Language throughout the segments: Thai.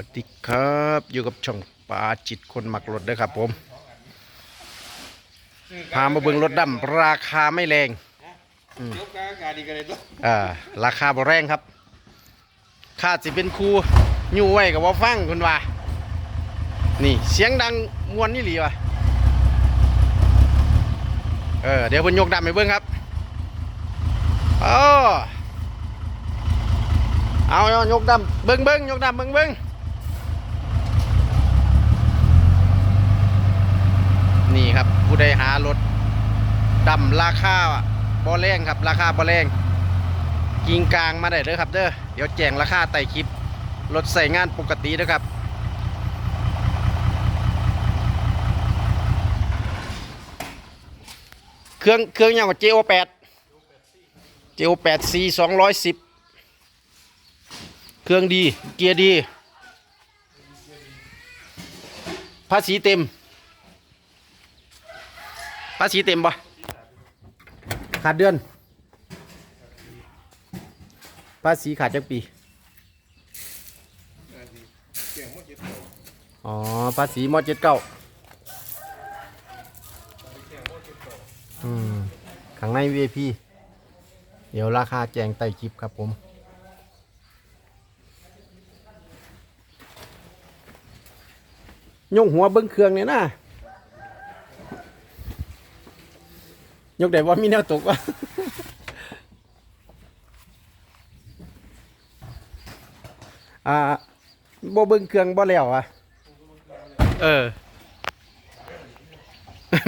วัสดีครับอยู่กับช่องปลาจิตคนหมักรถด้วยครับผมพามาเบิ่งรถดำราคาไม่แรงยกกากาดีกันเลยตัวอ่าราคาบ่แรงครับค่าสิเป็นครูอยู่ไว้กับว่าฟังคุณว่า นี่เสียงดังมวนนี่หลีวะเออเดี๋ยวเพิ่นยกดำให้เบิ่งครับเออเอาเอายกดำเบิ่งเบิ่งยกดำเบิ่งเบิ่งนี่ครับ ผู้ใดหารถ ดำราคาบ่แรงครับ ราคาบ่แรงกิงกลางมาได้เด้อครับเด้อเดี๋ยวแจงราคาไต่คลิปรถใส่งานปกติเด้อครับเครื่องเครื่องอย่างกับ JO8 JO8 C 210 เครื่องดี เกียร์ดี ภาษีเต็ม ภาษีเต็มปะ ขาดเดือน ภาษีขาดจักปี อ๋อ ภาษีมอเจ็ดเก้าอืมข้างใน VIP เดี๋ยวราคาแจงไต่คลิปครับผมยกหัวเบิ้งเครื่องเนี่ยนะ ยกได้ว่ามีแนวตกวะอ่าบ่เบิ่งเครื่องบ่แล้วอะเออ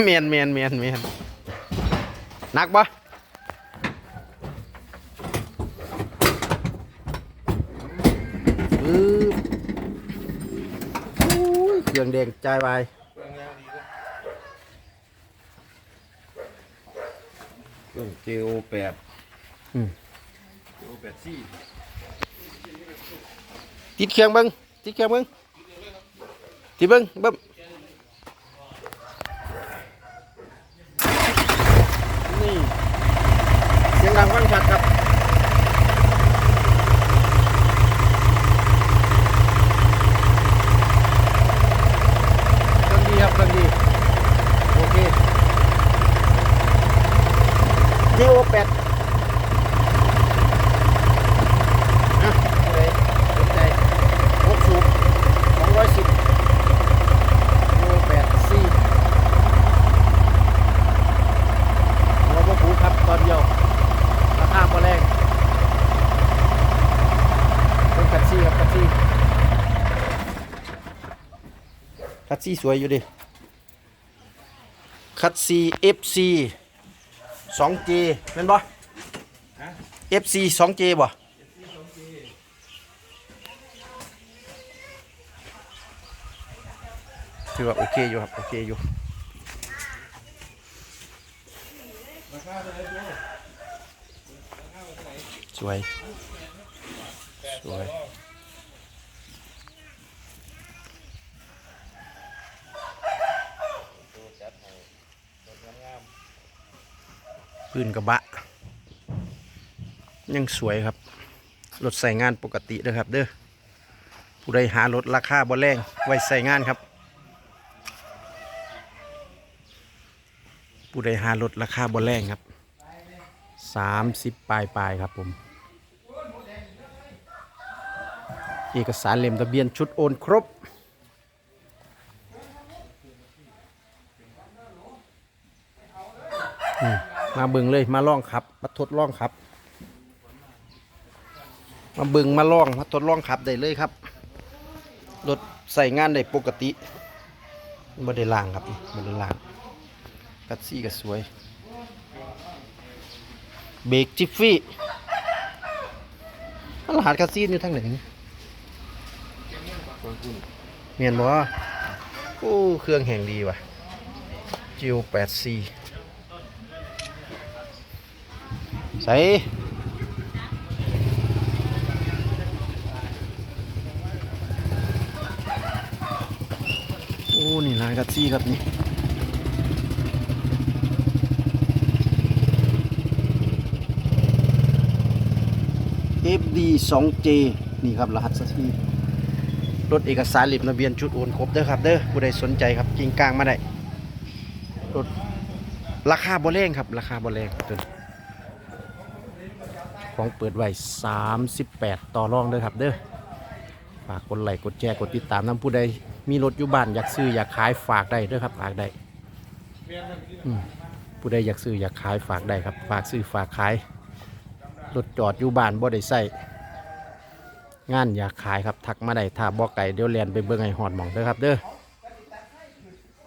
เมียนเมียนเมียนเมียนหนักปะปึ๊บอุ้ยเครื่องแดงจ่ายไป เครื่อง JO8 อืม JO8 C ติดเครื่องเบิ่งติดเครื่องเบิ่งติดเบิ่งเบิ่มนี่เสียงดังฟังชัดครับเครื่องดีครับเครื่องดีโอเค JO8 นะผู้ใดสนใจรถสูบ210โล8ซี่หัวบ่ผูครับตอนเดียว ราคาบ่แรงเป็นคัดซี่ครับคัดซี่คัดซี่สวยอยู่ดิคัดซี่ FC 2J แม่นบ่ FC 2J บ่ถือว่าโอเคอยู่ครับโอเคอยู่สวย สวย ปืนกระบะ ยังสวยครับ รถใส่งานปกติเด้อครับ เด้อผู้ใดหารถราคาบ่แรงไว้ใส่งานครับ ผู้ใดหารถราคาบ่แรงครับสามสิบปลายปลายครับผม เอกสารเล่มทะเบียนชุดโอนครบอืม มาเบิ่งเลยมาล่องครับ มาทดล่องครับ มาเบิ่งมาล่องมาทดล่องขับได้เลยครับรถใส่งานได้ปกติบ่ได้ล่างครับบ่ได้ล่างกัดซี่ก็สวย เบรกจิฟฟี่รหาสกัดซี่อยู่ทางไหนเมียนบ่โอ้เครื่องแห่งดีว่ะจิวแปดซี ส่โอ้นี่ลายกัดซี่ครับนี่ FD 2J นี่ครับรหัสสักทีรถเอกสารหลิบทะเบียนชุดโอนครบเด้อครับเด้อผู้ใดสนใจครับกิงกลางมาได้รถราคาบ่แรงครับ ราคาบ่แรงตัว ของเปิดไว้ 38 ต่อรองเด้อครับเด้อฝากกดไลค์กดแชร์กดติดตามนํผู้ใดมีรถอยู่บ้านอยากซื้ออยากขายฝากได้เด้อครับฝากได้อืมผู้ใดอยากซื้ออยากขายฝากได้ครับ ฝากซื้อฝากขายรถจอดอยู่บ้านบ่ได้ใส่งานอยากขายครับทักมาได้ถ้าบ่ไก่เดี๋ยวเรียนไปเบิ่งให้ฮอดหม่องเด้อครับเด้อ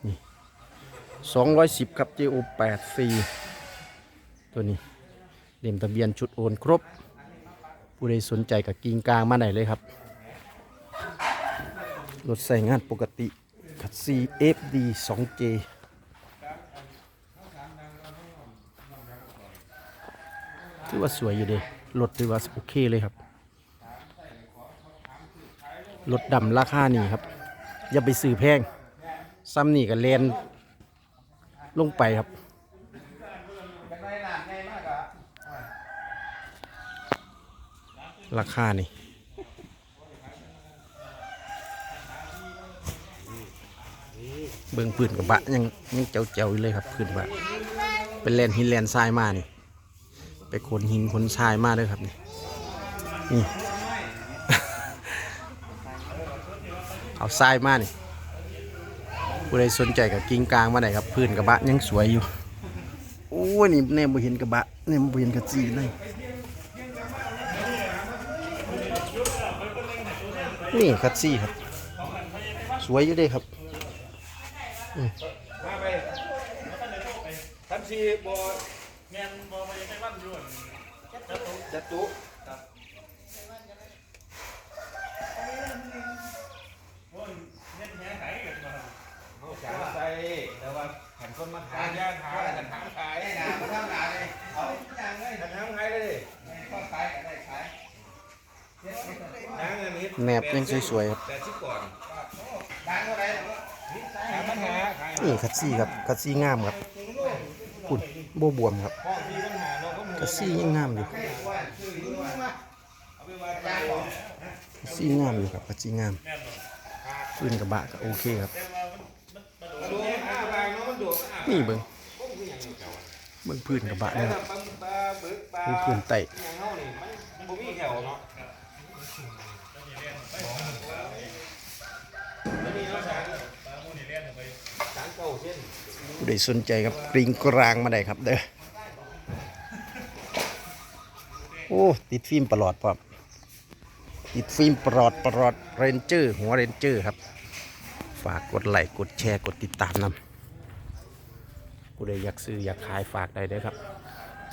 นี่210 ครับ JO 84 ตัวนี้ เล่มทะเบียนชุดโอนครบ ผู้ใดสนใจกับกิ่งกลางมาไหนเลยครับ รถใส่งานปกติคัด CFD 2J ถือว่าสวยอยู่เดีรถถือว่าโอเคเลยครับ รถดำราคานี่ครับ อย่าไปซื้อแพง ซ้ำนี่กับเลนลงไปครับ ราคานี่เบิ่งปืนกับบะยังยังเจ้าเจ้าอยู่เลยครับปืนบะเป็นแลนหินแลนทรายมานี่ไปขนหินขนทรายมาเลยครับนี่นี่เอาทรายมานี่ผู้ใดสนใจกับกิ้งกลางมาไหนครับพื้นกระบะยังสวยอยู่โอ้ยนี่แน่บ่เห็นกระบะแน่บ่เห็นกระจีเลย นี่คัดซี่ครับ สวยอยู่เด้ครับมาไปทันซีบอแมนบอไปยังไงบ้านอยู่จัตุครับเขาขายใส่แต่ว่าขันคนมาขายยาขายขันถามขายนะมาทำงานเลยเอาอย่างเลยขันถามขายเลยก็ขายได้ขายดังอันนี้ แหนบยังสวยๆครับแปดสิบก่อนดังเท่าไหร่ขายปัญหาขายนี่คัดซี่ครับคัดซี่งามครับปุ่นโบบวมครับห้องมีปัญหาเราก็หมุนคัดซี่ยังงามอยู่เอาไปวางจานก่อนคัดซี่งามอยู่ครับคัดซี่งามพื้นกระบะก็โอเคครับดูห้าบางเนาะมันดูอะนี่เบิ้งเบิ้งพื้นกระบะเลยครับปลาปลาบึกปลานี่พื้นไต่ อย่างเฮานี่มันมันบ่มีแถวเนาะแล้วนี่เนาะสารสารเก่าเช่น ผู้ใดสนใจครับกริงกลางมาได้ครับเด้อโอ้ ติดฟิล์มปลอดพร้อมติดฟิล์มปลอดปลอดเรนเจอร์ หัวเรนเจอร์ครับ ฝากกดไลค์กดแชร์กดติดตามนำผู้ใดอยากซื้ออยากขายฝากได้เด้อครับ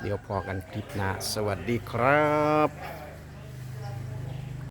เดี๋ยวพอกันคลิปหน้า สวัสดีครับ